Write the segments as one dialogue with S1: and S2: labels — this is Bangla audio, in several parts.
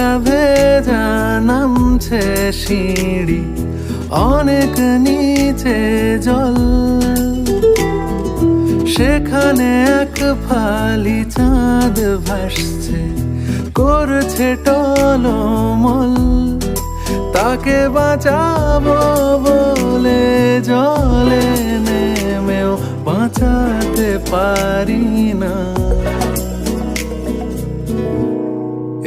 S1: কুয়াশা ভেজা নামছে সিঁড়ি, অনেক নিচে জল। সেখানে এক ফালি চাঁদ ভাসছে, করছে টলমল। তাকে বাঁচাবো বলে জলে নেমেও বাঁচাতে পারি না।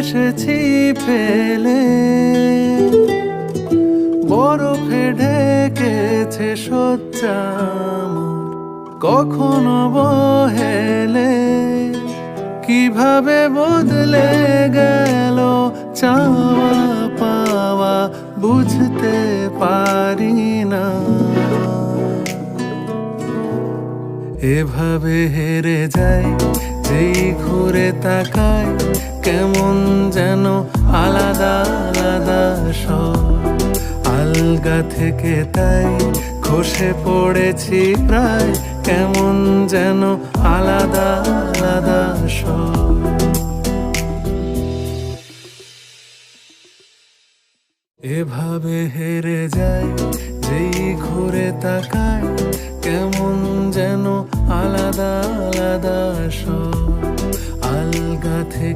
S1: এসেছি ফেলে। বরফে ঢেকেছে সজ্জা কখনো বহেলে। কীভাবে বদলে গেল চাওয়া পাওয়া বুঝতে পারি না। এভাবে হেরে যায়, যেই ঘুরে তাকায়, কেমন যেন আলাদা আলাদা সব আলগা থেকে তাই খসে পড়েছি প্রায়, কেমন যেন আলাদা আলাদা সব এভাবে হেরে যায়, যেই ঘুরে তাকায়